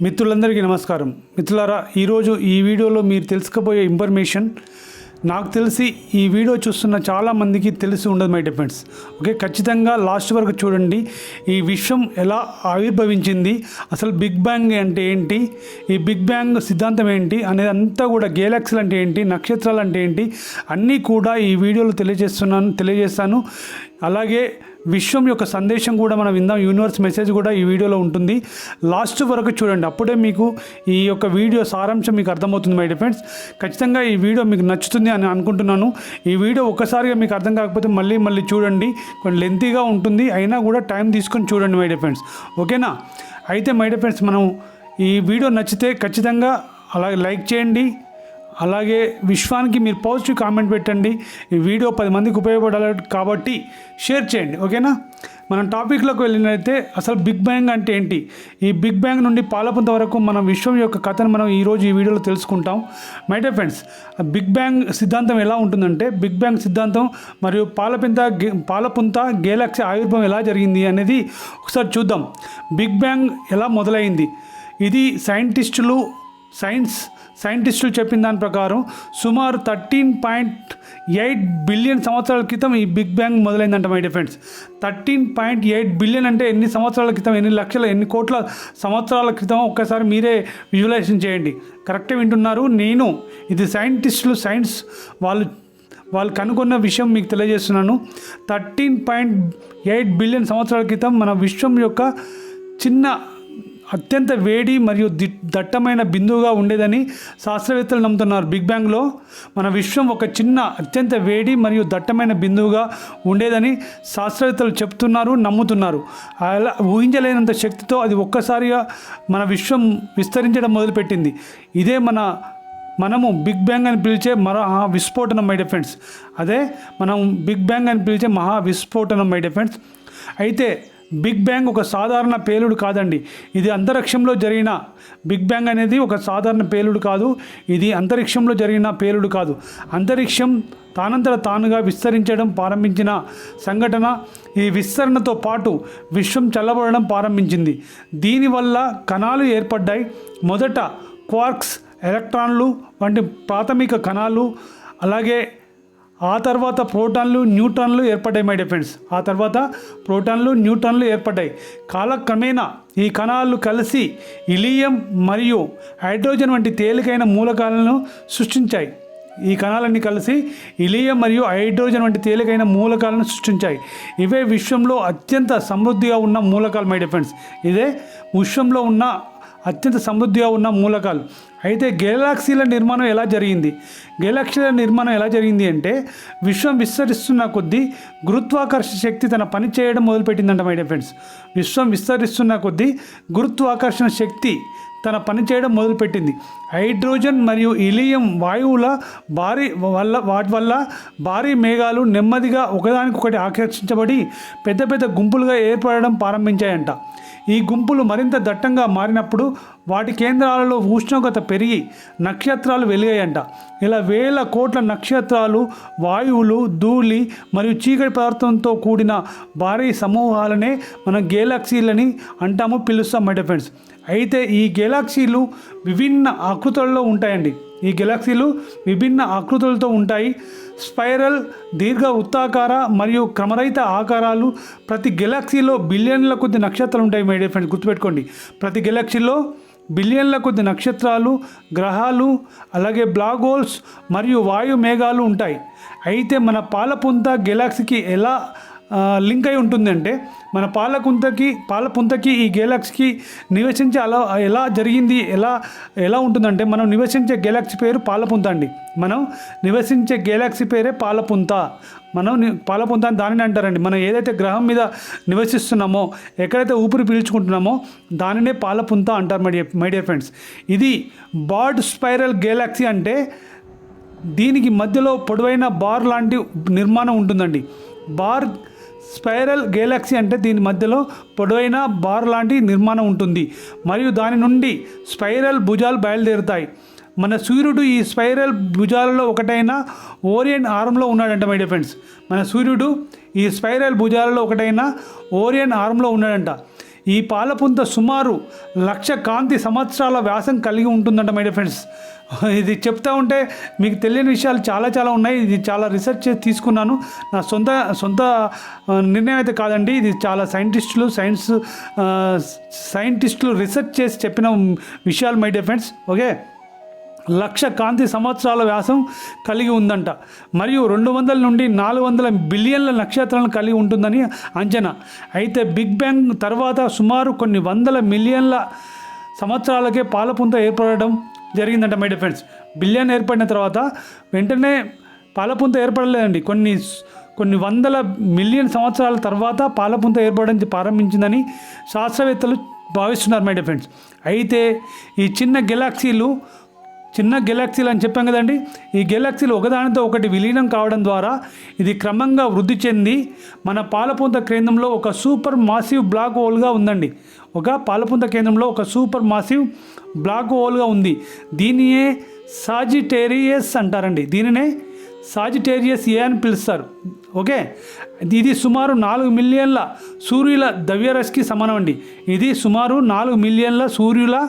మిత్రులందరికీ నమస్కారం. మిత్రులారా ఈరోజు ఈ వీడియోలో మీరు తెలుసుకోబోయే ఇన్ఫర్మేషన్ నాకు తెలిసి ఈ వీడియో చూస్తున్న చాలామందికి తెలిసి ఉండదు మై డిఫెండ్స్ ఓకే ఖచ్చితంగా లాస్ట్ వరకు చూడండి. ఈ విశ్వం ఎలా ఆవిర్భవించింది అసలు బిగ్ బ్యాంగ్ అంటే ఏంటి ఈ బిగ్ బ్యాంగ్ సిద్ధాంతం ఏంటి అనేది అంతా కూడా గేలాక్సీలు అంటే ఏంటి నక్షత్రాలు అంటే ఏంటి అన్నీ కూడా ఈ వీడియోలో తెలియజేస్తున్నాను తెలియజేస్తాను. అలాగే విశ్వం యొక్క సందేశం కూడా మనం విందాం. యూనివర్స్ మెసేజ్ కూడా ఈ వీడియోలో ఉంటుంది. లాస్ట్ వరకు చూడండి. అప్పుడే మీకు ఈ యొక్క వీడియో సారాంశం మీకు అర్థమవుతుంది మై డిఫెండ్స్ ఖచ్చితంగా ఈ వీడియో మీకు నచ్చుతుంది అని అనుకుంటున్నాను. ఈ వీడియో ఒక్కసారిగా మీకు అర్థం కాకపోతే మళ్ళీ మళ్ళీ చూడండి. కొంచెం లెంతీగా ఉంటుంది. అయినా కూడా టైం తీసుకొని చూడండి మై డిఫెండ్స్ ఓకేనా? అయితే మై డిఫెండ్స్ మనం ఈ వీడియో నచ్చితే ఖచ్చితంగా అలాగే లైక్ చేయండి. అలాగే విశ్వానికి మీరు పాజిటివ్ కామెంట్ పెట్టండి. ఈ వీడియో పది మందికి ఉపయోగపడాలి కాబట్టి షేర్ చేయండి. ఓకేనా మనం టాపిక్లోకి వెళ్ళినైతే అసలు బిగ్ బ్యాంగ్ అంటే ఏంటి? ఈ బిగ్ బ్యాంగ్ నుండి పాలపుంత వరకు మనం విశ్వం యొక్క కథను మనం ఈరోజు ఈ వీడియోలో తెలుసుకుంటాం. My dear friends big bang సిద్ధాంతం ఎలా ఉంటుందంటే బిగ్ బ్యాంగ్ సిద్ధాంతం మరియు పాలపింత గే- పాలపుంత గేలాక్సీ ఆవిర్భావం ఎలా జరిగింది అనేది ఒకసారి చూద్దాం. బిగ్ బ్యాంగ్ ఎలా మొదలైంది? ఇది సైంటిస్టులు సైన్స్ సైంటిస్టులు చెప్పిన దాని ప్రకారం సుమారు థర్టీన్ పాయింట్ ఎయిట్ బిలియన్ సంవత్సరాల క్రితం ఈ big bang మొదలైందంట my dear friends thirteen point eight billion అంటే ఎన్ని సంవత్సరాల క్రితం ఎన్ని లక్షల ఎన్ని కోట్ల సంవత్సరాల క్రితం ఒక్కసారి మీరే విజువలైజేషన్ చేయండి. కరెక్టే వింటున్నారు. నేను ఇది సైంటిస్టులు సైన్స్ వాళ్ళు వాళ్ళు కనుగొన్న విషయం మీకు తెలియజేస్తున్నాను. థర్టీన్ పాయింట్ ఎయిట్ బిలియన్ సంవత్సరాల క్రితం మన విశ్వం యొక్క చిన్న అత్యంత వేడి మరియు ది- దట్టమైన బిందువుగా ఉండేదని శాస్త్రవేత్తలు నమ్ముతున్నారు. బిగ్ బ్యాంగ్లో మన విశ్వం ఒక చిన్న అత్యంత వేడి మరియు దట్టమైన బిందువుగా ఉండేదని శాస్త్రవేత్తలు చెప్తున్నారు నమ్ముతున్నారు. అలా ఊహించలేనంత శక్తితో అది ఒక్కసారిగా మన విశ్వం విస్తరించడం మొదలుపెట్టింది. ఇదే మన మనము బిగ్ బ్యాంగ్ అని పిలిచే మహా విస్ఫోటనం మై డిఫెండ్స్ అదే మనం బిగ్ బ్యాంగ్ అని పిలిచే మహా విస్ఫోటనం మై డిఫెండ్స్ అయితే బిగ్ బ్యాంగ్ ఒక సాధారణ పేలుడు కాదండి. ఇది అంతరిక్షంలో జరిగిన బిగ్ బ్యాంగ్ అనేది ఒక సాధారణ పేలుడు కాదు. ఇది అంతరిక్షంలో జరిగిన పేలుడు కాదు. అంతరిక్షం తానంతట తానుగా విస్తరించడం ప్రారంభించిన సంఘటన ఈ విస్తరణతో పాటు విశ్వం చల్లబడడం ప్రారంభించింది. దీనివల్ల కణాలు ఏర్పడ్డాయి. మొదట క్వార్క్స్ ఎలక్ట్రాన్లు వంటి ప్రాథమిక కణాలు అలాగే ఆ తర్వాత ప్రోటాన్లు న్యూట్రాన్లు ఏర్పడ్డాయి మై డిఫెండ్స్ ఆ తర్వాత ప్రోటాన్లు న్యూట్రాన్లు ఏర్పడ్డాయి. కాలక్రమేణా ఈ కణాలు కలిసి ఇలియం మరియు హైడ్రోజన్ వంటి తేలికైన మూలకాలను సృష్టించాయి. ఈ కణాలన్నీ కలిసి ఇలియం మరియు హైడ్రోజన్ వంటి తేలికైన మూలకాలను సృష్టించాయి. ఇవే విశ్వంలో అత్యంత సమృద్ధిగా ఉన్న మూలకాలు మై డిఫెండ్స్ ఇదే విశ్వంలో ఉన్న అత్యంత సమృద్ధిగా ఉన్న మూలకాలు. అయితే గెలాక్సీల నిర్మాణం ఎలా జరిగింది? గెలాక్సీల నిర్మాణం ఎలా జరిగింది అంటే విశ్వం విస్తరిస్తున్న కొద్దీ గురుత్వాకర్షణ శక్తి తన పని చేయడం మొదలుపెట్టిందంట మై డియర్ ఫ్రెండ్స్ విశ్వం విస్తరిస్తున్న కొద్దీ గురుత్వాకర్షణ శక్తి తన పని చేయడం మొదలుపెట్టింది. హైడ్రోజన్ మరియు ఇలియం వాయువుల భారీ వల్ల వాటి వల్ల భారీ మేఘాలు నెమ్మదిగా ఒకదానికొకటి ఆకర్షించబడి పెద్ద పెద్ద గుంపులుగా ఏర్పడడం ప్రారంభించాయంట. ఈ గుంపులు మరింత దట్టంగా మారినప్పుడు వాటి కేంద్రాలలో ఉష్ణోగ్రత పెరిగి నక్షత్రాలు వెలిగాయంట. ఇలా వేల కోట్ల నక్షత్రాలు వాయువులు ధూళి మరియు చీకటి పదార్థంతో కూడిన భారీ సమూహాలనే మనం గేలాక్సీలని అంటాము పిలుస్తాం మై ఫ్రెండ్స్ అయితే ఈ గెలాక్సీలు విభిన్న ఆకృతులలో ఉంటాయండి. ఈ గెలాక్సీలు విభిన్న ఆకృతులతో ఉంటాయి. స్పైరల్ దీర్ఘ వృత్తాకార మరియు క్రమరహిత ఆకారాలు. ప్రతి గెలాక్సీలో బిలియన్ల కొద్ది నక్షత్రాలు ఉంటాయి మై డియర్ ఫ్రెండ్స్ గుర్తుపెట్టుకోండి. ప్రతి గెలాక్సీలో బిలియన్ల కొద్ది నక్షత్రాలు గ్రహాలు అలాగే బ్లాక్ హోల్స్ మరియు వాయు మేఘాలు ఉంటాయి. అయితే మన పాలపుంత గెలాక్సీకి ఎలా లింక్ అయి ఉంటుందంటే మన పాలకుంతకి పాలపుంతకి ఈ గెలాక్సీకి నివసించే అలా ఎలా జరిగింది ఎలా ఎలా ఉంటుందంటే మనం నివసించే గెలాక్సీ పేరు పాలపుంత అండి. మనం నివసించే గెలాక్సీ పేరే పాలపుంత మనం పాలపుంత అని దానిని అంటారండి. మనం ఏదైతే గ్రహం మీద నివసిస్తున్నామో ఎక్కడైతే ఊపిరి పీల్చుకుంటున్నామో దానినే పాలపుంత అంటారు మై మై డియర్ ఫ్రెండ్స్. ఇది బార్డ్ స్పైరల్ గెలాక్సీ అంటే దీనికి మధ్యలో పొడవైన బార్ లాంటి నిర్మాణం ఉంటుందండి. బార్ స్పైరల్ గెలాక్సీ అంటే దీని మధ్యలో పొడవైన బార్ లాంటి నిర్మాణం ఉంటుంది. మరియు దాని నుండి స్పైరల్ భుజాలు బయలుదేరుతాయి. మన సూర్యుడు ఈ స్పైరల్ భుజాలలో ఒకటైన ఓరియన్ ఆర్మ్లో ఉన్నాడంట మై ఫ్రెండ్స్ మన సూర్యుడు ఈ స్పైరల్ భుజాలలో ఒకటైన ఓరియన్ ఆర్మ్లో ఉన్నాడంట. ఈ పాలపుంత సుమారు లక్ష కాంతి సంవత్సరాల వ్యాసం కలిగి ఉంటుందంట మై ఫ్రెండ్స్ ఇది చెప్తా ఉంటే మీకు తెలియని విషయాలు చాలా చాలా ఉన్నాయి. ఇది చాలా రీసెర్చ్ చేసి తీసుకున్నాను. నా సొంత సొంత నిర్ణయం అయితే కాదండి. ఇది చాలా సైంటిస్టులు సైన్స్ సైంటిస్టులు రీసెర్చ్ చేసి చెప్పిన విషయాలు my dear friends okay? Lakh కాంతి సంవత్సరాల వ్యాసం కలిగి ఉందంట. మరియు రెండు వందల నుండి నాలుగు వందల బిలియన్ల నక్షత్రాలను కలిగి ఉంటుందని అంచనా. అయితే బిగ్ బ్యాంగ్ తర్వాత సుమారు కొన్ని వందల మిలియన్ల సంవత్సరాలకే పాలపుంత ఏర్పడడం జరిగిందంట మై డిఫెన్స్ బిలియన్ ఏర్పడిన తర్వాత వెంటనే పాలపుంత ఏర్పడలేదండి. కొన్ని కొన్ని వందల మిలియన్ సంవత్సరాల తర్వాత పాలపుంత ఏర్పడడం ప్రారంభించిందని శాస్త్రవేత్తలు భావిస్తున్నారు మై డిఫెన్స్ అయితే ఈ చిన్న గెలాక్సీలు చిన్న గెలాక్సీలు అని చెప్పాం కదండి. ఈ గెలాక్సీలు ఒకదానితో ఒకటి విలీనం కావడం ద్వారా ఇది క్రమంగా వృద్ధి చెంది మన పాలపుంత కేంద్రంలో ఒక సూపర్ మాసివ్ బ్లాక్ హోల్గా ఉందండి. ఒక పాలపుంత కేంద్రంలో ఒక సూపర్ మాసివ్ బ్లాక్ హోల్గా ఉంది. దీనియే సాజిటేరియస్ అంటారండి. దీనినే సాజిటేరియస్ ఏ అని పిలుస్తారు. ఓకే? ఇది సుమారు నాలుగు మిలియన్ల సూర్యుల ద్రవ్యరశ్కి సమానం అండి. ఇది సుమారు నాలుగు మిలియన్ల సూర్యుల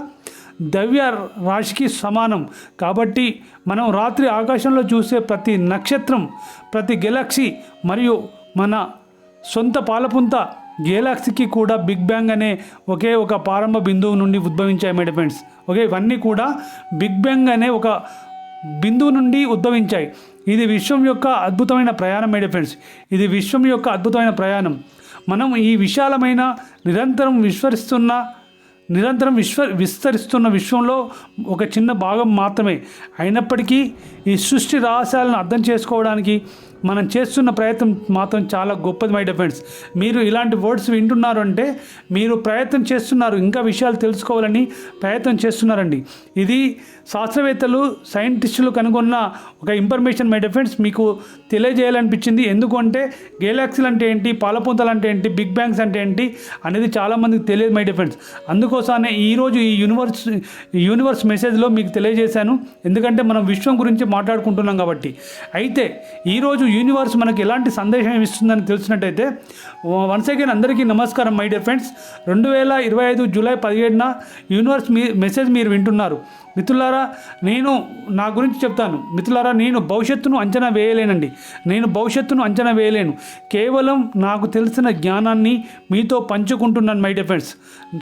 ద్రవ్య రాశికి సమానం. కాబట్టి మనం రాత్రి ఆకాశంలో చూసే ప్రతి నక్షత్రం ప్రతి గెలాక్సీ మరియు మన సొంత పాలపుంత గేలాక్సీకి కూడా బిగ్ బ్యాంగ్ అనే ఒకే ఒక ప్రారంభ బిందువు నుండి ఉద్భవించాయి మై ఫ్రెండ్స్ ఓకే ఇవన్నీ కూడా బిగ్ బ్యాంగ్ అనే ఒక బిందువు నుండి ఉద్భవించాయి. ఇది విశ్వం యొక్క అద్భుతమైన ప్రయాణం మై ఫ్రెండ్స్ ఇది విశ్వం యొక్క అద్భుతమైన ప్రయాణం. మనం ఈ విశాలమైన నిరంతరం విశ్వరిస్తున్న నిరంతరం విశ్వ విస్తరిస్తున్న విశ్వంలో ఒక చిన్న భాగం మాత్రమే. అయినప్పటికీ ఈ సృష్టి రహస్యాలను అర్థం చేసుకోవడానికి మనం చేస్తున్న ప్రయత్నం మాత్రం చాలా గొప్పది మై డిఫెండ్స్ మీరు ఇలాంటి వర్డ్స్ వింటున్నారు అంటే మీరు ప్రయత్నం చేస్తున్నారు ఇంకా విషయాలు తెలుసుకోవాలని ప్రయత్నం చేస్తున్నారండి. ఇది శాస్త్రవేత్తలు సైంటిస్టులు కనుగొన్న ఒక ఇన్ఫర్మేషన్ మై డిఫెండ్స్ మీకు తెలియజేయాలనిపించింది. ఎందుకంటే గెలాక్సీలు అంటే ఏంటి పాలపుంతలు అంటే ఏంటి బిగ్ బ్యాంగ్స్ అంటే ఏంటి అనేది చాలామందికి తెలియదు మై డిఫెండ్స్ అందుకోసమే ఈరోజు ఈ యూనివర్స్ యూనివర్స్ మెసేజ్లో మీకు తెలియజేశాను. ఎందుకంటే మనం విశ్వం గురించి మాట్లాడుకుంటున్నాం కాబట్టి. అయితే ఈరోజు యూనివర్స్ మనకి ఎలాంటి సందేశం ఇస్తుందని తెలిసినట్టయితే వన్స్ అగైన్ అందరికీ నమస్కారం మై డియర్ ఫ్రెండ్స్ రెండు వేల ఇరవై ఐదు జూలై పదిహేడున యూనివర్స్ మీ మెసేజ్ మీరు వింటున్నారు. మిత్రులారా నేను నా గురించి చెప్తాను. మిత్రులారా నేను భవిష్యత్తును అంచనా వేయలేనండి. నేను భవిష్యత్తును అంచనా వేయలేను. కేవలం నాకు తెలిసిన జ్ఞానాన్ని మీతో పంచుకుంటున్నాను మై డియర్ ఫ్రెండ్స్.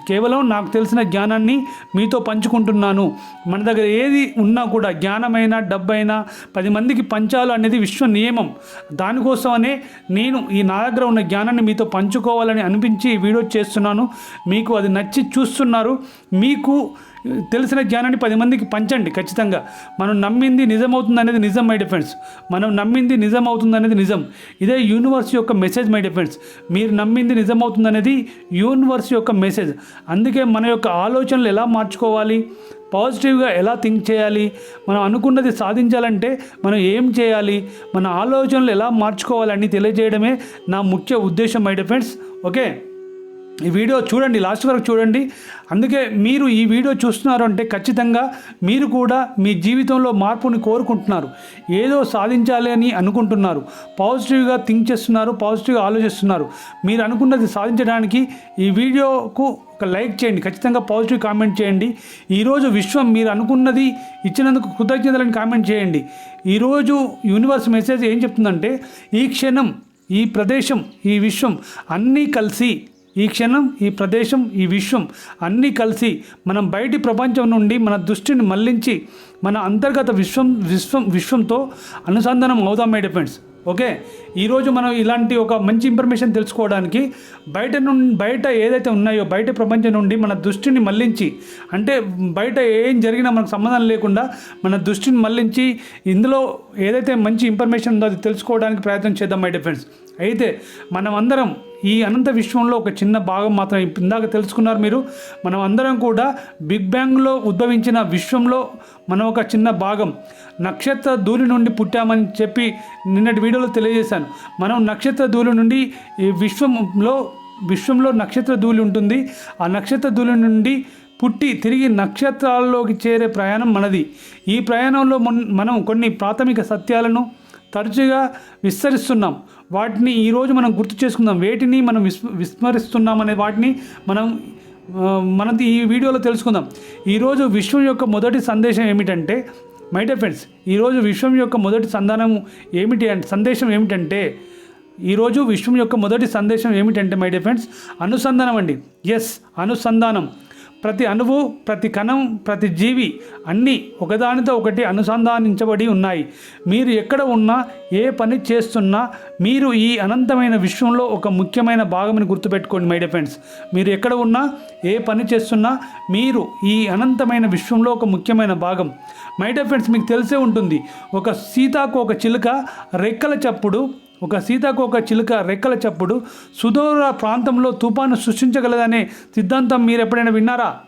కేవలం నాకు తెలిసిన జ్ఞానాన్ని మీతో పంచుకుంటున్నాను. మన దగ్గర ఏది ఉన్నా కూడా జ్ఞానమైనా డబ్బైనా పది మందికి పంచాలు అనేది విశ్వ నియమం. దానికోసమనే నేను ఈ నా దగ్గర ఉన్న జ్ఞానాన్ని మీతో పంచుకోవాలని అనిపించి వీడియో చేస్తున్నాను. మీకు అది నచ్చి చూస్తున్నారు. మీకు తెలిసిన జ్ఞానాన్ని పది మందికి పంచండి ఖచ్చితంగా. మనం నమ్మింది నిజం అవుతుంది అనేది నిజం మై డిఫెండ్స్ మనం నమ్మింది నిజం అవుతుంది అనేది నిజం. ఇదే యూనివర్స్ యొక్క మెసేజ్ మై డిఫెండ్స్ మీరు నమ్మింది నిజమవుతుంది అనేది యూనివర్స్ యొక్క మెసేజ్ అందుకే మన యొక్క ఆలోచనలు ఎలా మార్చుకోవాలి? పాజిటివ్గా ఎలా థింక్ చేయాలి? మనం అనుకున్నది సాధించాలంటే మనం ఏం చేయాలి? మన ఆలోచనలు ఎలా మార్చుకోవాలని తెలియజేయడమే నా ముఖ్య ఉద్దేశం మై డిఫెండ్స్ ఓకే ఈ వీడియో చూడండి లాస్ట్ వరకు చూడండి. అందుకే మీరు ఈ వీడియో చూస్తున్నారు అంటే ఖచ్చితంగా మీరు కూడా మీ జీవితంలో మార్పుని కోరుకుంటున్నారు. ఏదో సాధించాలి అని అనుకుంటున్నారు. పాజిటివ్గా థింక్ చేస్తున్నారు పాజిటివ్గా ఆలోచిస్తున్నారు. మీరు అనుకున్నది సాధించడానికి ఈ వీడియోకు ఒక లైక్ చేయండి ఖచ్చితంగా పాజిటివ్ కామెంట్ చేయండి. ఈరోజు విశ్వం మీరు అనుకున్నది ఇచ్చినందుకు కృతజ్ఞతలని కామెంట్ చేయండి. ఈరోజు యూనివర్స్ మెసేజ్ ఏం చెప్తుందంటే ఈ క్షణం ఈ ప్రదేశం ఈ విశ్వం అన్నీ కలిసి ఈ క్షణం ఈ ప్రదేశం ఈ విశ్వం అన్నీ కలిసి మనం బయటి ప్రపంచం నుండి మన దృష్టిని మళ్ళించి మన అంతర్గత విశ్వం విశ్వం విశ్వంతో అనుసంధానం అవుదాం మై డిఫెండ్స్ ఓకే? ఈరోజు మనం ఇలాంటి ఒక మంచి ఇన్ఫర్మేషన్ తెలుసుకోవడానికి బయట నుండి బయట ఏదైతే ఉన్నాయో బయట ప్రపంచం నుండి మన దృష్టిని మళ్ళించి అంటే బయట ఏం జరిగినా మనకు సంబంధం లేకుండా మన దృష్టిని మళ్ళించి ఇందులో ఏదైతే మంచి ఇన్ఫర్మేషన్ ఉందో అది తెలుసుకోవడానికి ప్రయత్నం చేద్దాం మై డిఫెండ్స్ అయితే మనం అందరం ఈ అనంత విశ్వంలో ఒక చిన్న భాగం మాత్రం ఇందాక తెలుసుకున్నారు మీరు. మనం అందరం కూడా బిగ్ బ్యాంగ్లో ఉద్భవించిన విశ్వంలో మనం ఒక చిన్న భాగం. నక్షత్ర ధూళి నుండి పుట్టామని చెప్పి నిన్నటి వీడియోలో తెలియజేశాను. మనం నక్షత్ర ధూళి నుండి ఈ విశ్వంలో విశ్వంలో నక్షత్ర ధూళి ఉంటుంది. ఆ నక్షత్ర ధూళి నుండి పుట్టి తిరిగి నక్షత్రాల్లోకి చేరే ప్రయాణం మనది. ఈ ప్రయాణంలో మనం కొన్ని ప్రాథమిక సత్యాలను తరచుగా విస్తరిస్తున్నాం. వాటిని ఈరోజు మనం గుర్తు చేసుకుందాం. వేటిని మనం విస్ విస్మరిస్తున్నాం అనే వాటిని మనం ఆ, మనం ఈ వీడియోలో తెలుసుకుందాం. ఈరోజు విశ్వం యొక్క మొదటి సందేశం ఏమిటంటే మై డియర్ ఫ్రెండ్స్ ఈరోజు విశ్వం యొక్క మొదటి సంధానం ఏమిటి అంటే సందేశం ఏమిటంటే ఈరోజు విశ్వం యొక్క మొదటి సందేశం ఏమిటంటే మై డియర్ ఫ్రెండ్స్ అనుసంధానం అండి. ఎస్ అనుసంధానం. ప్రతి అణువు ప్రతి కణం ప్రతి జీవి అన్నీ ఒకదానితో ఒకటి అనుసంధానించబడి ఉన్నాయి. మీరు ఎక్కడ ఉన్నా ఏ పని చేస్తున్నా మీరు ఈ అనంతమైన విశ్వంలో ఒక ముఖ్యమైన భాగమని గుర్తుపెట్టుకోండి మై ఫ్రెండ్స్ మీరు ఎక్కడ ఉన్నా ఏ పని చేస్తున్నా మీరు ఈ అనంతమైన విశ్వంలో ఒక ముఖ్యమైన భాగం. మై ఫ్రెండ్స్ మీకు తెలిసే ఉంటుంది ఒక సీతాకు ఒక చిలుక రెక్కల చప్పుడు ఒక సీతాకోక చిలుక రెక్కల చప్పుడు సుదూర ప్రాంతంలో తుఫాను సృష్టించగలదనే సిద్ధాంతం మీరు ఎప్పుడైనా విన్నారా?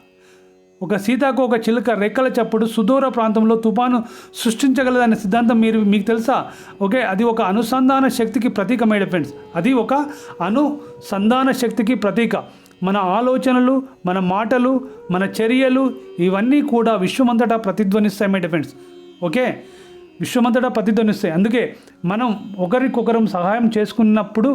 ఒక సీతాకోక చిలుక రెక్కల చప్పుడు సుదూర ప్రాంతంలో తుఫాను సృష్టించగలదనే సిద్ధాంతం మీరు మీకు తెలుసా? ఓకే అది ఒక అనుసంధాన శక్తికి ప్రతీక మేడ ఫ్రెండ్స్ అది ఒక అనుసంధాన శక్తికి ప్రతీక. మన ఆలోచనలు మన మాటలు మన చర్యలు ఇవన్నీ కూడా విశ్వమంతటా ప్రతిధ్వనిస్తాయి మై ఫ్రెండ్స్ ఓకే? విశ్వమంతటా ప్రతిధ్వనిస్తాయి. అందుకే మనం ఒకరికొకరం సహాయం చేసుకున్నప్పుడు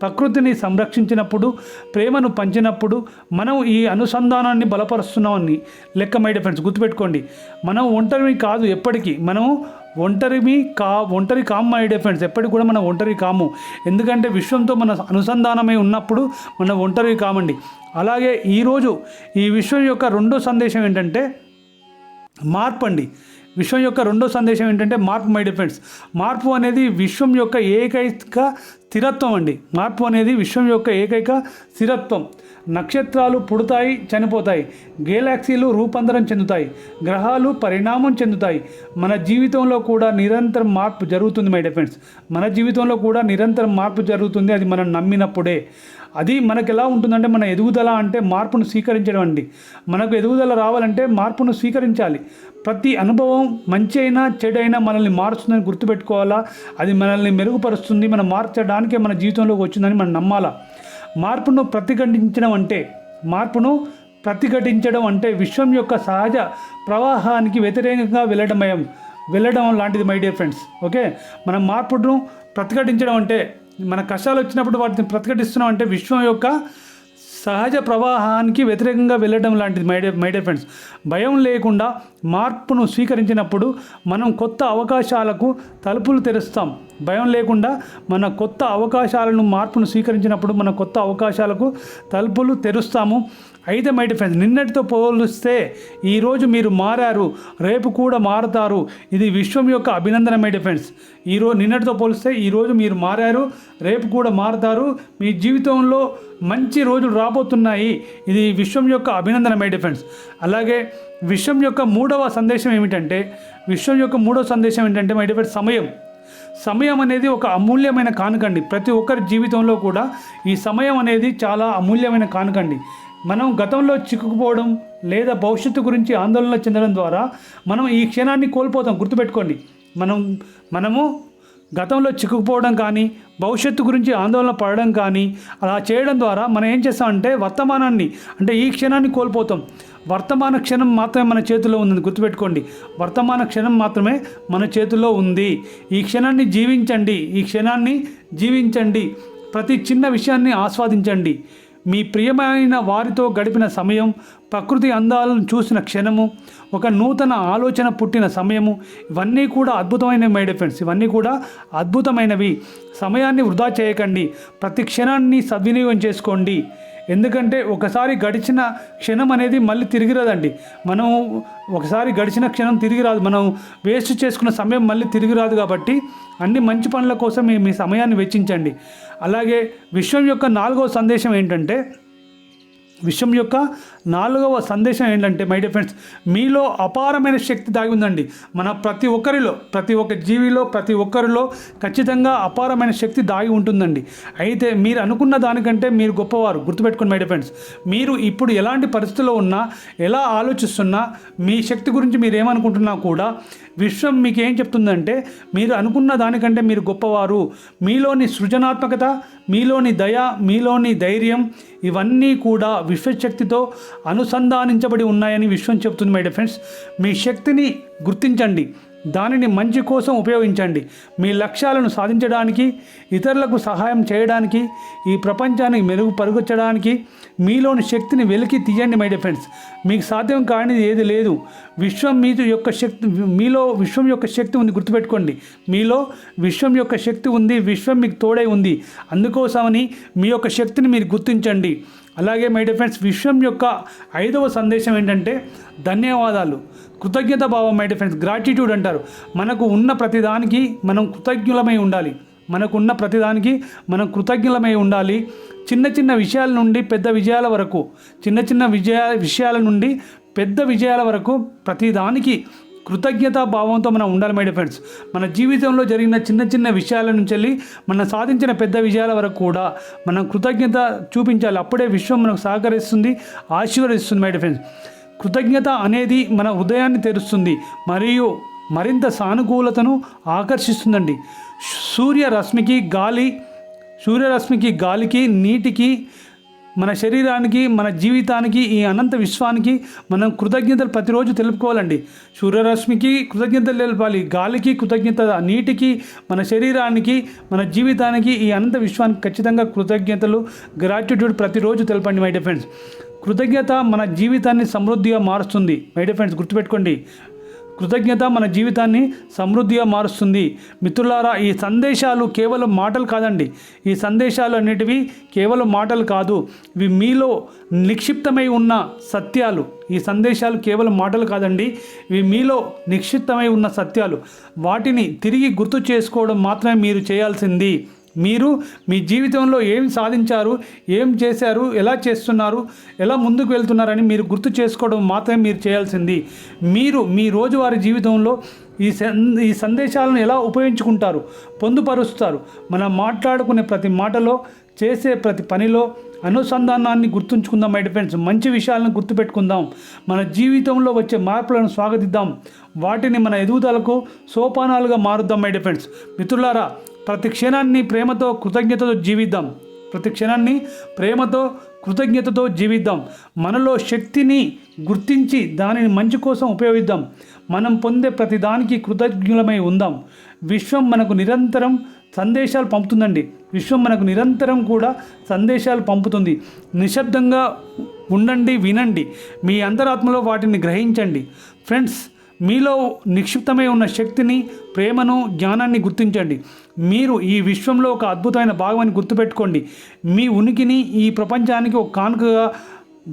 ప్రకృతిని సంరక్షించినప్పుడు ప్రేమను పంచినప్పుడు మనం ఈ అనుసంధానాన్ని బలపరుస్తున్నామని లెక్క మై ఫ్రెండ్స్ గుర్తుపెట్టుకోండి. మనం ఒంటరివి కాదు ఎప్పటికీ. మనం ఒంటరివి కా ఒంటరి కాము మై డియర్ ఫ్రెండ్స్ ఎప్పటికి కూడా మనం ఒంటరి కాము. ఎందుకంటే విశ్వంతో మన అనుసంధానమై ఉన్నప్పుడు మనం ఒంటరి కామండి. అలాగే ఈరోజు ఈ విశ్వం యొక్క రెండో సందేశం ఏంటంటే మార్పండి విశ్వం యొక్క రెండో సందేశం ఏంటంటే మార్పు మై డిఫెండ్స్ మార్పు అనేది విశ్వం యొక్క ఏకైక స్థిరత్వం అండి. మార్పు అనేది విశ్వం యొక్క ఏకైక స్థిరత్వం. నక్షత్రాలు పుడతాయి చనిపోతాయి. గెలాక్సీలు రూపాంతరం చెందుతాయి. గ్రహాలు పరిణామం చెందుతాయి. మన జీవితంలో కూడా నిరంతరం మార్పు జరుగుతుంది మై డిఫెండ్స్ మన జీవితంలో కూడా నిరంతరం మార్పు జరుగుతుంది అది మనం నమ్మినప్పుడే. అది మనకు ఎలా ఉంటుందంటే మన ఎదుగుదల అంటే మార్పును స్వీకరించడం అండి. మనకు ఎదుగుదల రావాలంటే మార్పును స్వీకరించాలి. ప్రతి అనుభవం మంచి అయినా చెడైనా మనల్ని మారుస్తుందని గుర్తుపెట్టుకోవాలా? అది మనల్ని మెరుగుపరుస్తుంది మనం మార్చడానికే మన జీవితంలోకి వచ్చిందని మనం నమ్మాలా? మార్పును ప్రతిఘటించడం అంటే మార్పును ప్రతిఘటించడం అంటే విశ్వం యొక్క సహజ ప్రవాహానికి వ్యతిరేకంగా వెళ్ళడమయం వెళ్ళడం లాంటిది మై డియర్ ఫ్రెండ్స్ ఓకే? మనం మార్పును ప్రతిఘటించడం అంటే మన కష్టాలు వచ్చినప్పుడు వాటిని ప్రతిఘటిస్తున్నాం అంటే విశ్వం యొక్క సహజ ప్రవాహానికి వ్యతిరేకంగా వెళ్ళడం లాంటిది my dear my dear friends భయం లేకుండా మార్పును స్వీకరించినప్పుడు మనం కొత్త అవకాశాలకు తలుపులు తెరుస్తాం. భయం లేకుండా మన కొత్త అవకాశాలను మార్పును స్వీకరించినప్పుడు మన కొత్త అవకాశాలకు తలుపులు తెరుస్తాము. అయితే మై డిఫెన్స్ ఫ్రెండ్స్ నిన్నటితో పోలిస్తే ఈరోజు మీరు మారారు రేపు కూడా మారుతారు. ఇది విశ్వం యొక్క అభినందన మై డిఫెన్స్ ఫ్రెండ్స్ ఈరోజు నిన్నటితో పోలిస్తే ఈరోజు మీరు మారారు రేపు కూడా మారుతారు. మీ జీవితంలో మంచి రోజులు రాబోతున్నాయి. ఇది విశ్వం యొక్క అభినందన మై డిఫెన్స్ ఫ్రెండ్స్ అలాగే విశ్వం యొక్క మూడవ సందేశం ఏమిటంటే విశ్వం యొక్క మూడవ సందేశం ఏంటంటే మై డియర్ ఫ్రెండ్స్ సమయం. సమయం అనేది ఒక అమూల్యమైన కానుకండి. ప్రతి ఒక్కరి జీవితంలో కూడా ఈ సమయం అనేది చాలా అమూల్యమైన కానుకండి. మనం గతంలో చిక్కుకుపోవడం లేదా భవిష్యత్తు గురించి ఆందోళన చెందడం ద్వారా మనం ఈ క్షణాన్ని కోల్పోతాం. గుర్తుపెట్టుకోండి. మనం మనము గతంలో చిక్కుకుపోవడం కానీ భవిష్యత్తు గురించి ఆందోళన పడడం కానీ అలా చేయడం ద్వారా మనం ఏం చేస్తామంటే వర్తమానాన్ని అంటే ఈ క్షణాన్ని కోల్పోతాం. వర్తమాన క్షణం మాత్రమే మన చేతిలో ఉందని గుర్తుపెట్టుకోండి. వర్తమాన క్షణం మాత్రమే మన చేతిలో ఉంది. ఈ క్షణాన్ని జీవించండి. ఈ క్షణాన్ని జీవించండి. ప్రతి చిన్న విషయాన్ని ఆస్వాదించండి. మీ ప్రియమైన వారితో గడిపిన సమయం ప్రకృతి అందాలను చూసిన క్షణము ఒక నూతన ఆలోచన పుట్టిన సమయము ఇవన్నీ కూడా అద్భుతమైనవి మై ఫ్రెండ్స్ ఇవన్నీ కూడా అద్భుతమైనవి. సమయాన్ని వృధా చేయకండి. ప్రతి క్షణాన్ని సద్వినియోగం చేసుకోండి. ఎందుకంటే ఒకసారి గడిచిన క్షణం అనేది మళ్ళీ తిరిగి రాదండి మనం ఒకసారి గడిచిన క్షణం తిరిగి రాదు మనం వేస్ట్ చేసుకున్న సమయం మళ్ళీ తిరిగి రాదు కాబట్టి అన్ని మంచి పనుల కోసం మీ మీ సమయాన్ని వెచ్చించండి. అలాగే విశ్వం యొక్క నాలుగవ సందేశం ఏంటంటే విశ్వం యొక్క నాలుగవ సందేశం ఏంటంటే మై డియర్ ఫ్రెండ్స్ మీలో అపారమైన శక్తి దాగి ఉందండి. మన ప్రతి ఒక్కరిలో ప్రతి ఒక్క జీవిలో ప్రతి ఒక్కరిలో ఖచ్చితంగా అపారమైన శక్తి దాగి ఉంటుందండి. అయితే మీరు అనుకున్న దానికంటే మీరు గొప్పవారు. గుర్తుపెట్టుకోండి మై డియర్ ఫ్రెండ్స్ మీరు ఇప్పుడు ఎలాంటి పరిస్థితుల్లో ఉన్నా ఎలా ఆలోచిస్తున్నా మీ శక్తి గురించి మీరు ఏమనుకుంటున్నా కూడా విశ్వం మీకు ఏం చెప్తుందంటే మీరు అనుకున్న దానికంటే మీరు గొప్పవారు. మీలోని సృజనాత్మకత మీలోని దయ మీలోని ధైర్యం ఇవన్నీ కూడా విశ్వశక్తితో అనుసంధానించబడి ఉన్నాయని విశ్వం చెబుతుంది మై ఫ్రెండ్స్ మీ శక్తిని గుర్తించండి. దానిని మంచి కోసం ఉపయోగించండి. మీ లక్ష్యాలను సాధించడానికి ఇతరులకు సహాయం చేయడానికి ఈ ప్రపంచానికి మెరుగుపరచడానికి మీలోని శక్తిని వెలికి తీయండి మై ఫ్రెండ్స్ మీకు సాధ్యం కానిది ఏది లేదు. విశ్వం మీ యొక్క శక్తి మీలో విశ్వం యొక్క శక్తి ఉంది గుర్తుపెట్టుకోండి. మీలో విశ్వం యొక్క శక్తి ఉంది విశ్వం మీకు తోడై ఉంది. అందుకోసమని మీ యొక్క శక్తిని మీరు గుర్తించండి. అలాగే మై ఫ్రెండ్స్ విశ్వం యొక్క ఐదవ సందేశం ఏంటంటే ధన్యవాదాలు. కృతజ్ఞత భావం మై ఫ్రెండ్స్. గ్రాటిట్యూడ్ అంటారు. మనకు ఉన్న ప్రతిదానికి మనం కృతజ్ఞులమై ఉండాలి. మనకు ఉన్న ప్రతిదానికి మనం కృతజ్ఞులమై ఉండాలి. చిన్న చిన్న విషయాల నుండి పెద్ద విజయాల వరకు చిన్న చిన్న విజయ విషయాల నుండి పెద్ద విజయాల వరకు ప్రతిదానికి కృతజ్ఞతా భావంతో మనం ఉండాలి మై ఫ్రెండ్స్ మన జీవితంలో జరిగిన చిన్న చిన్న విషయాల నుంచి వెళ్ళి మనం సాధించిన పెద్ద విజయాల వరకు కూడా మనం కృతజ్ఞత చూపించాలి. అప్పుడే విశ్వం మనకు సహకరిస్తుంది ఆశీర్వదిస్తుంది మై ఫ్రెండ్స్ కృతజ్ఞత అనేది మన హృదయాన్ని తెరుస్తుంది మరియు మరింత సానుకూలతను ఆకర్షిస్తుందండి. సూర్యరశ్మికి గాలి సూర్యరశ్మికి గాలికి నీటికి మన శరీరానికి మన జీవితానికి ఈ అనంత విశ్వానికి మనం కృతజ్ఞతలు ప్రతిరోజు తెలుపుకోవాలండి. సూర్యరశ్మికి కృతజ్ఞతలు తెలపాలి. గాలికి కృతజ్ఞత నీటికి మన శరీరానికి మన జీవితానికి ఈ అనంత విశ్వానికి ఖచ్చితంగా కృతజ్ఞతలు గ్రాట్యూట్యూడ్ ప్రతిరోజు తెలపండి మై డిఫెండ్స్ కృతజ్ఞత మన జీవితాన్ని సమృద్ధిగా మారుస్తుంది. మై డిఫెండ్స్ గుర్తుపెట్టుకోండి. కృతజ్ఞత మన జీవితాన్ని సమృద్ధిగా మారుస్తుంది. మిత్రులారా ఈ సందేశాలు కేవలం మాటలు కాదండి. ఈ సందేశాలు అనేటివి కేవలం మాటలు కాదు. ఇవి మీలో నిక్షిప్తమై ఉన్న సత్యాలు. ఈ సందేశాలు కేవలం మాటలు కాదండి. ఇవి మీలో నిక్షిప్తమై ఉన్న సత్యాలు. వాటిని తిరిగి గుర్తు చేసుకోవడం మాత్రమే మీరు చేయాల్సింది. మీరు మీ జీవితంలో ఏం సాధించారు ఏం చేశారు ఎలా చేస్తున్నారు ఎలా ముందుకు వెళ్తున్నారని మీరు గుర్తు చేసుకోవడం మాత్రమే మీరు చేయాల్సింది. మీరు మీ రోజువారీ జీవితంలో ఈ సన్- ఈ సందేశాలను ఎలా ఉపయోగించుకుంటారు పొందుపరుస్తారు మనం మాట్లాడుకునే ప్రతి మాటలో చేసే ప్రతి పనిలో అనుసంధానాన్ని గుర్తుంచుకుందాం మై ఫ్రెండ్స్ మంచి విషయాలను గుర్తుపెట్టుకుందాం. మన జీవితంలో వచ్చే మార్పులను స్వాగతిద్దాం. వాటిని మన ఎదుగుదలకు సోపానాలుగా మారుద్దాం మై ఫ్రెండ్స్ మిత్రులారా ప్రతి క్షణాన్ని ప్రేమతో కృతజ్ఞతతో జీవిద్దాం. ప్రతి క్షణాన్ని ప్రేమతో కృతజ్ఞతతో జీవిద్దాం. మనలో శక్తిని గుర్తించి దానిని మంచి కోసం ఉపయోగిద్దాం. మనం పొందే ప్రతిదానికి కృతజ్ఞులమై ఉందాం. విశ్వం మనకు నిరంతరం సందేశాలు పంపుతుందండి. విశ్వం మనకు నిరంతరం కూడా సందేశాలు పంపుతుంది. నిశ్శబ్దంగా ఉండండి వినండి. మీ అంతరాత్మలో వాటిని గ్రహించండి. ఫ్రెండ్స్ మీలో నిక్షిప్తమై ఉన్న శక్తిని ప్రేమను జ్ఞానాన్ని గుర్తించండి. మీరు ఈ విశ్వంలో ఒక అద్భుతమైన భాగమని గుర్తుపెట్టుకోండి. మీ ఉనికిని ఈ ప్రపంచానికి ఒక కానుకగా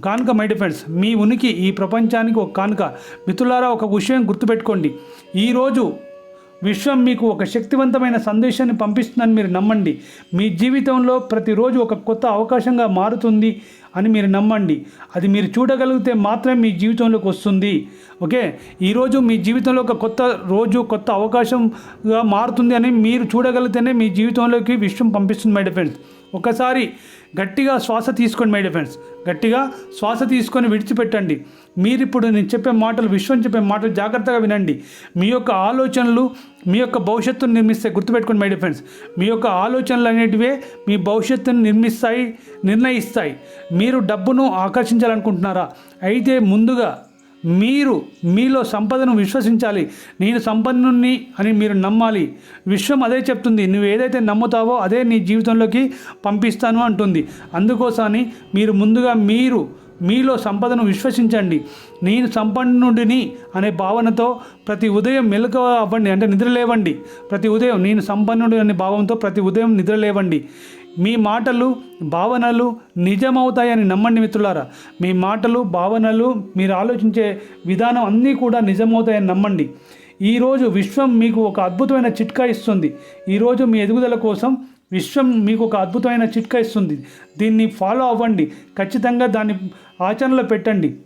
కానుక మై డిఫెండ్స్ మీ ఉనికి ఈ ప్రపంచానికి ఒక కానుక. మిత్రులారా ఒక విషయం గుర్తుపెట్టుకోండి. ఈరోజు విశ్వం మీకు ఒక శక్తివంతమైన సందేశాన్ని పంపిస్తుందని మీరు నమ్మండి. మీ జీవితంలో ప్రతిరోజు ఒక కొత్త అవకాశంగా మారుతుంది అని మీరు నమ్మండి. అది మీరు చూడగలిగితే మాత్రమే మీ జీవితంలోకి వస్తుంది. ఓకే? ఈరోజు మీ జీవితంలో ఒక కొత్త రోజు కొత్త అవకాశంగా మారుతుంది అని మీరు చూడగలిగితేనే మీ జీవితంలోకి విశ్వం పంపిస్తుంది మై డిఫెండ్స్ ఒకసారి గట్టిగా శ్వాస తీసుకోండి మై డిఫెన్స్ గట్టిగా శ్వాస తీసుకొని విడిచిపెట్టండి. మీరిప్పుడు నేను చెప్పే మాటలు విశ్వం చెప్పే మాటలు జాగ్రత్తగా వినండి. మీ యొక్క ఆలోచనలు మీ యొక్క భవిష్యత్తును నిర్మిస్తే గుర్తుపెట్టుకోండి మై ఫ్రెండ్స్ మీ యొక్క ఆలోచనలు అనేటివే మీ భవిష్యత్తును నిర్మిస్తాయి నిర్ణయిస్తాయి. మీరు డబ్బును ఆకర్షించాలనుకుంటున్నారా? అయితే ముందుగా మీరు మీలో సంపదను విశ్వసించాలి. నేను సంపన్నుని అని మీరు నమ్మాలి. విశ్వం అదే చెప్తుంది. నువ్వు ఏదైతే నమ్ముతావో అదే నీ జీవితంలోకి పంపిస్తాను అంటుంది. అందుకోసమని మీరు ముందుగా మీరు మీలో సంపదను విశ్వసించండి. నేను సంపన్నుడిని అనే భావనతో ప్రతి ఉదయం మెలకువ అవ్వండి. అంటే నిద్రలేవండి. ప్రతి ఉదయం నేను సంపన్నుడు అనే భావంతో ప్రతి ఉదయం నిద్రలేవండి. మీ మాటలు భావనలు నిజమవుతాయని నమ్మండి మిత్రులారా. మీ మాటలు భావనలు మీరు ఆలోచించే విధానం అన్నీ కూడా నిజమవుతాయని నమ్మండి. ఈరోజు విశ్వం మీకు ఒక అద్భుతమైన చిట్కా ఇస్తుంది. ఈరోజు మీ ఎదుగుదల కోసం విశ్వం మీకు ఒక అద్భుతమైన చిట్కా ఇస్తుంది. దీన్ని ఫాలో అవ్వండి. ఖచ్చితంగా దాన్ని ఆచరణలో పెట్టండి.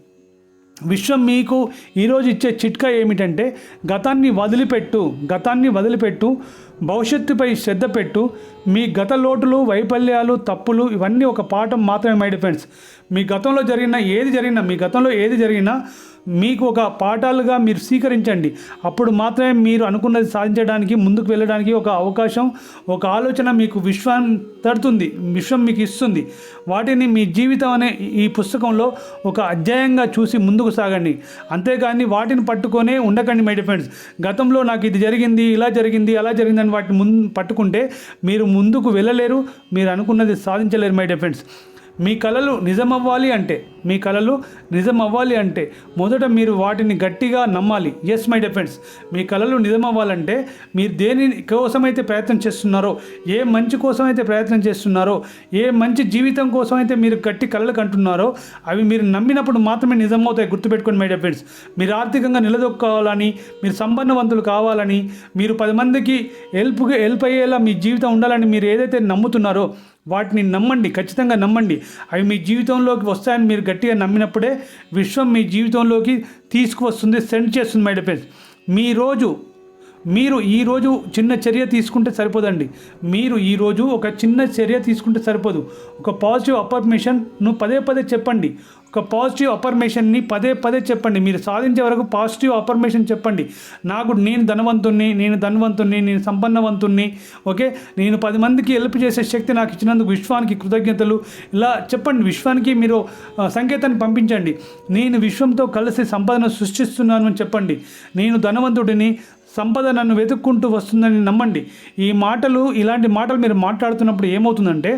విశ్వం మీకు ఈరోజు ఇచ్చే చిట్కా ఏమిటంటే గతాన్ని వదిలిపెట్టు గతాన్ని వదిలిపెట్టు భవిష్యత్తుపై శ్రద్ధ పెట్టు. మీ గత లోటులు వైఫల్యాలు తప్పులు ఇవన్నీ ఒక పాఠం మాత్రమే మై డిఫెండ్స్ మీ గతంలో జరిగిన ఏది జరిగినా మీ గతంలో ఏది జరిగినా మీకు ఒక పాఠాలుగా మీరు స్వీకరించండి. అప్పుడు మాత్రమే మీరు అనుకున్నది సాధించడానికి ముందుకు వెళ్ళడానికి ఒక అవకాశం ఒక ఆలోచన మీకు విశ్వం తడుతుంది విశ్వం మీకు ఇస్తుంది. వాటిని మీ జీవితం అనే ఈ పుస్తకంలో ఒక అధ్యాయంగా చూసి ముందుకు సాగండి. అంతేగాని వాటిని పట్టుకొనే ఉండకండి మై డిఫెండ్స్ గతంలో నాకు ఇది జరిగింది ఇలా జరిగింది అలా జరిగిందని వాటిని ముందు పట్టుకుంటే మీరు ముందుకు వెళ్ళలేరు మీరు అనుకున్నది సాధించలేరు మై డిఫెండ్స్ మీ కళలు నిజమవ్వాలి అంటే మీ కళలు నిజం అవ్వాలి అంటే మొదట మీరు వాటిని గట్టిగా నమ్మాలి. ఎస్ మై డిఫెండ్స్ మీ కళలు నిజమవ్వాలంటే మీరు దేని కోసమైతే ప్రయత్నం చేస్తున్నారో ఏ మంచి కోసం అయితే ప్రయత్నం చేస్తున్నారో ఏ మంచి జీవితం కోసం అయితే మీరు గట్టి కళలు కంటున్నారో అవి మీరు నమ్మినప్పుడు మాత్రమే నిజమవుతాయి గుర్తుపెట్టుకోండి మై డిఫెండ్స్ మీరు ఆర్థికంగా నిలదొక్కోవాలని మీరు సంపన్నవంతులు కావాలని మీరు పది మందికి హెల్ప్ హెల్ప్ అయ్యేలా మీ జీవితం ఉండాలని మీరు ఏదైతే నమ్ముతున్నారో వాటిని నమ్మండి ఖచ్చితంగా నమ్మండి. అవి మీ జీవితంలోకి వస్తాయని మీరు గట్టిగా నమ్మినప్పుడే విశ్వం మీ జీవితంలోకి తీసుకువస్తుంది సెండ్ చేస్తుంది మై డిఫెన్స్ మీ రోజు మీరు ఈరోజు చిన్న చర్య తీసుకుంటే సరిపోదండి. మీరు ఈరోజు ఒక చిన్న చర్య తీసుకుంటే సరిపోదు. ఒక పాజిటివ్ అఫర్మేషన్ను పదే పదే చెప్పండి. ఒక పాజిటివ్ అఫర్మేషన్ని పదే పదే చెప్పండి. మీరు సాధించే వరకు పాజిటివ్ అఫర్మేషన్ చెప్పండి. నాకు నేను ధనవంతుణ్ణి నేను ధనవంతుణ్ణి నేను సంపన్నవంతుణ్ణి ఓకే? నేను పది మందికి హెల్ప్ చేసే శక్తి నాకు ఇచ్చినందుకు విశ్వానికి కృతజ్ఞతలు. ఇలా చెప్పండి. విశ్వానికి మీరు సంకేతాన్ని పంపించండి. నేను విశ్వంతో కలిసి సంపదను సృష్టిస్తున్నాను అని చెప్పండి. నేను ధనవంతుడిని సంపద నన్ను వెతుక్కుంటూ వస్తుందని నమ్మండి. ఈ మాటలు ఇలాంటి మాటలు మీరు మాట్లాడుతున్నప్పుడు ఏమవుతుందంటే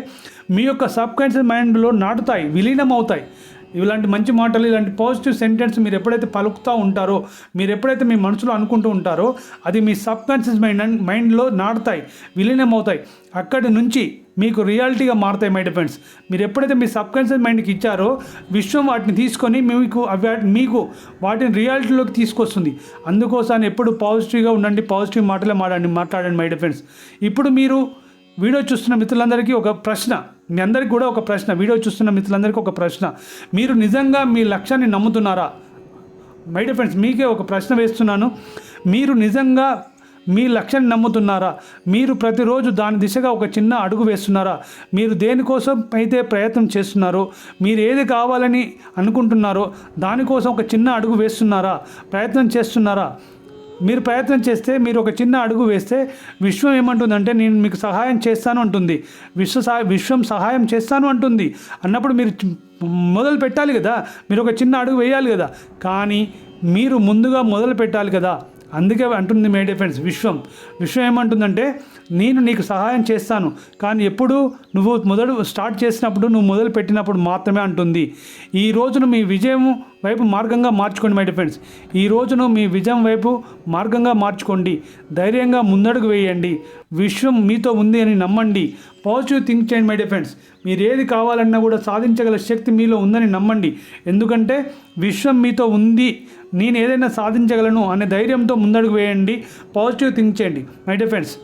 మీ యొక్క సబ్ కాన్షియస్ మైండ్లో నాటుతాయి విలీనం అవుతాయి ఇలాంటి మంచి మాటలు ఇలాంటి పాజిటివ్ సెంటెన్స్ మీరు ఎప్పుడైతే పలుకుతూ ఉంటారో మీరు ఎప్పుడైతే మీ మనసులో అనుకుంటూ ఉంటారో అది మీ సబ్ కాన్షియస్ మైండ్ మైండ్లో నాటుతాయి విలీనం అవుతాయి అక్కడి నుంచి మీకు రియాలిటీగా మారుతాయి మై డిఫెండ్స్ మీరు ఎప్పుడైతే మీ సబ్కాన్షియస్ మైండ్కి ఇచ్చారో విశ్వం వాటిని తీసుకొని మీకు అవి మీకు వాటిని రియాలిటీలోకి తీసుకొస్తుంది. అందుకోసం ఎప్పుడు పాజిటివ్గా ఉండండి పాజిటివ్ మాటలే మాడండి మాట్లాడండి మై డిఫెండ్స్ ఇప్పుడు మీరు వీడియో చూస్తున్న మిత్రులందరికీ ఒక ప్రశ్న మీ అందరికీ కూడా ఒక ప్రశ్న వీడియో చూస్తున్న మిత్రులందరికీ ఒక ప్రశ్న. మీరు నిజంగా మీ లక్ష్యాన్ని నమ్ముతున్నారా? మై డిఫెండ్స్ మీకే ఒక ప్రశ్న వేస్తున్నాను. మీరు నిజంగా మీ లక్ష్యాన్ని నమ్ముతున్నారా? మీరు ప్రతిరోజు దాని దిశగా ఒక చిన్న అడుగు వేస్తున్నారా? మీరు దేనికోసం అయితే ప్రయత్నం చేస్తున్నారో? మీరు ఏది కావాలని అనుకుంటున్నారో దానికోసం ఒక చిన్న అడుగు వేస్తున్నారా? ప్రయత్నం చేస్తున్నారా? మీరు ప్రయత్నం చేస్తే మీరు ఒక చిన్న అడుగు వేస్తే విశ్వం ఏమంటుందంటే నేను మీకు సహాయం చేస్తాను అంటుంది. విశ్వ విశ్వం సహాయం చేస్తాను అంటుంది. అన్నప్పుడు మీరు మొదలు పెట్టాలి కదా? మీరు ఒక చిన్న అడుగు వేయాలి కదా? కానీ మీరు ముందుగా మొదలు పెట్టాలి కదా? అందుకే అంటుంది మై డిఫెన్స్ విశ్వం. విశ్వం ఏమంటుందంటే నేను నీకు సహాయం చేస్తాను కానీ ఎప్పుడు నువ్వు మొదలు స్టార్ట్ చేసినప్పుడు నువ్వు మొదలు పెట్టినప్పుడు మాత్రమే అంటుంది. ఈ రోజును మీ విజయం వైపు మార్గంగా మార్చుకోండి మై డిఫెండ్స్ ఈ రోజును మీ విజయం వైపు మార్గంగా మార్చుకోండి. ధైర్యంగా ముందడుగు వేయండి. విశ్వం మీతో ఉంది అని నమ్మండి. పాజిటివ్ థింక్ చేయండి మై డిఫెన్స్ మీరు ఏది కావాలన్నా కూడా సాధించగల శక్తి మీలో ఉందని నమ్మండి. ఎందుకంటే విశ్వం మీతో ఉంది నేను ఏదైనా సాధించగలను అనే ధైర్యంతో ముందడుగు వేయండి. పాజిటివ్ థింక్ చేయండి. మై డిఫెండ్స్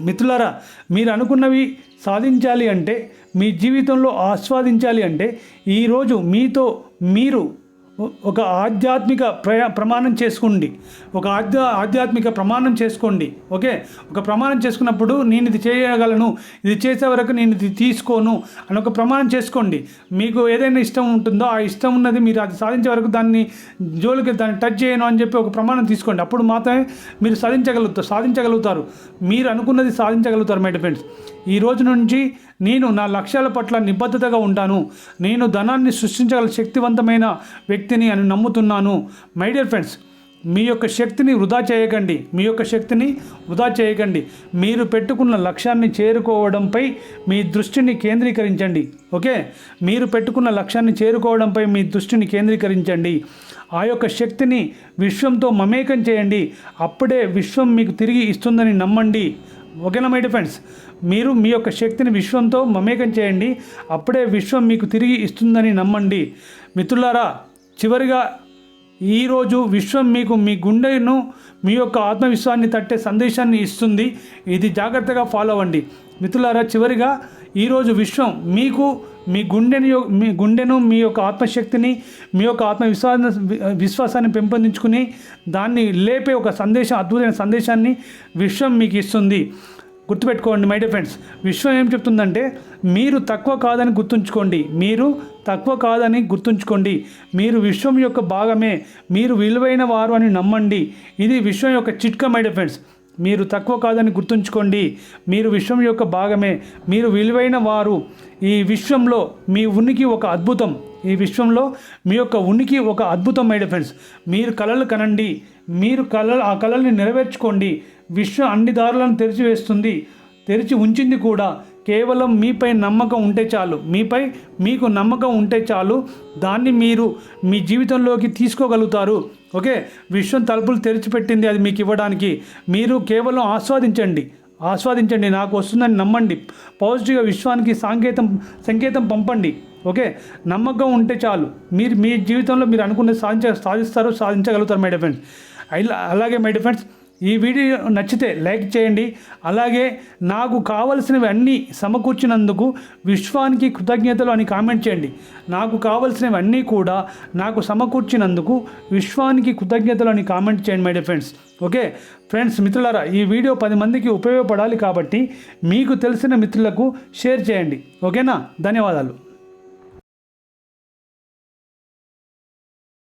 మిత్రులారా మీరు అనుకున్నవి సాధించాలి అంటే మీ జీవితంలో ఆస్వాదించాలి అంటే ఈరోజు మీతో మీరు ఒక ఆధ్యాత్మిక ప్రయా ప్రమాణం చేసుకోండి. ఒక ఆధ్యా ఆధ్యాత్మిక ప్రమాణం చేసుకోండి. ఓకే? ఒక ప్రమాణం చేసుకున్నప్పుడు నేను ఇది చేయగలను ఇది చేసే వరకు నేను ఇది తీసుకోను అని ఒక ప్రమాణం చేసుకోండి. మీకు ఏదైనా ఇష్టం ఉంటుందో ఆ ఇష్టం ఉన్నది మీరు అది సాధించే వరకు దాన్ని జోలికి దాన్ని టచ్ చేయను అని చెప్పి ఒక ప్రమాణం తీసుకోండి. అప్పుడు మాత్రమే మీరు సాధించగలుగుతారు సాధించగలుగుతారు. మీరు అనుకున్నది సాధించగలుగుతారు మై డిఫెండ్స్ ఈ రోజు నుంచి నేను నా లక్ష్యాల పట్ల నిబద్ధతగా ఉంటాను. నేను ధనాన్ని సృష్టించగల శక్తివంతమైన శక్తిని అని నమ్ముతున్నాను. మై డియర్ ఫ్రెండ్స్ మీ యొక్క శక్తిని వృధా చేయకండి. మీ యొక్క శక్తిని వృధా చేయకండి. మీరు పెట్టుకున్న లక్ష్యాన్ని చేరుకోవడంపై మీ దృష్టిని కేంద్రీకరించండి. ఓకే? మీరు పెట్టుకున్న లక్ష్యాన్ని చేరుకోవడంపై మీ దృష్టిని కేంద్రీకరించండి. ఆ యొక్క శక్తిని విశ్వంతో మమేకం చేయండి. అప్పుడే విశ్వం మీకు తిరిగి ఇస్తుందని నమ్మండి. ఓకేనా మై ఫ్రెండ్స్ మీరు మీ యొక్క శక్తిని విశ్వంతో మమేకం చేయండి. అప్పుడే విశ్వం మీకు తిరిగి ఇస్తుందని నమ్మండి. మిత్రులారా చివరిగా ఈరోజు విశ్వం మీకు మీ గుండెను మీ యొక్క ఆత్మవిశ్వాన్ని తట్టే సందేశాన్ని ఇస్తుంది. ఇది జాగ్రత్తగా ఫాలో అవ్వండి. మిత్రులారా చివరిగా ఈరోజు విశ్వం మీకు మీ గుండెని మీ గుండెను మీ యొక్క ఆత్మశక్తిని మీ యొక్క ఆత్మవిశ్వాస విశ్వాసాన్ని పెంపొందించుకుని దాన్ని లేపే ఒక సందేశం అద్భుతమైన సందేశాన్ని విశ్వం మీకు ఇస్తుంది. గుర్తుపెట్టుకోండి మై డియర్ ఫ్రెండ్స్ విశ్వం ఏం చెప్తుందంటే మీరు తక్కువ కాదని గుర్తుంచుకోండి. మీరు తక్కువ కాదని గుర్తుంచుకోండి. మీరు విశ్వం యొక్క భాగమే. మీరు విలువైన వారు అని నమ్మండి. ఇది విశ్వం యొక్క చిట్కా మై ఫ్రెండ్స్ మీరు తక్కువ కాదని గుర్తుంచుకోండి. మీరు విశ్వం యొక్క భాగమే. మీరు విలువైన వారు. ఈ విశ్వంలో మీ ఉనికి ఒక అద్భుతం. ఈ విశ్వంలో మీ యొక్క ఉనికి ఒక అద్భుతం మై ఫ్రెండ్స్ మీరు కళలు కనండి. మీరు కళలు ఆ కళల్ని నెరవేర్చుకోండి. విశ్వం అన్ని దారులను తెరిచివేస్తుంది. తెరిచి ఉంచింది కూడా. కేవలం మీపై నమ్మకం ఉంటే చాలు. మీపై మీకు నమ్మకం ఉంటే చాలు. దాన్ని మీరు మీ జీవితంలోకి తీసుకోగలుగుతారు. ఓకే? విశ్వం తలుపులు తెరిచిపెట్టింది అది మీకు ఇవ్వడానికి. మీరు కేవలం ఆస్వాదించండి. ఆస్వాదించండి. నాకు వస్తుందని నమ్మండి. పాజిటివ్గా విశ్వానికి సంకేతం సంకేతం పంపండి. ఓకే? నమ్మకం ఉంటే చాలు. మీరు మీ జీవితంలో మీరు అనుకున్న సాధించ సాధిస్తారు సాధించగలుగుతారు మై డిఫెండ్స్ అలాగే మై డిఫెండ్స్ ఈ వీడియో నచ్చితే లైక్ చేయండి. అలాగే నాకు కావలసినవి అన్నీ సమకూర్చినందుకు విశ్వానికి కృతజ్ఞతలు అని కామెంట్ చేయండి. నాకు కావలసినవి అన్నీ కూడా నాకు సమకూర్చినందుకు విశ్వానికి కృతజ్ఞతలు అని కామెంట్ చేయండి మై ఫ్రెండ్స్ ఓకే ఫ్రెండ్స్ మిత్రులారా ఈ వీడియో పది మందికి ఉపయోగపడాలి కాబట్టి మీకు తెలిసిన మిత్రులకు షేర్ చేయండి. ఓకేనా ధన్యవాదాలు.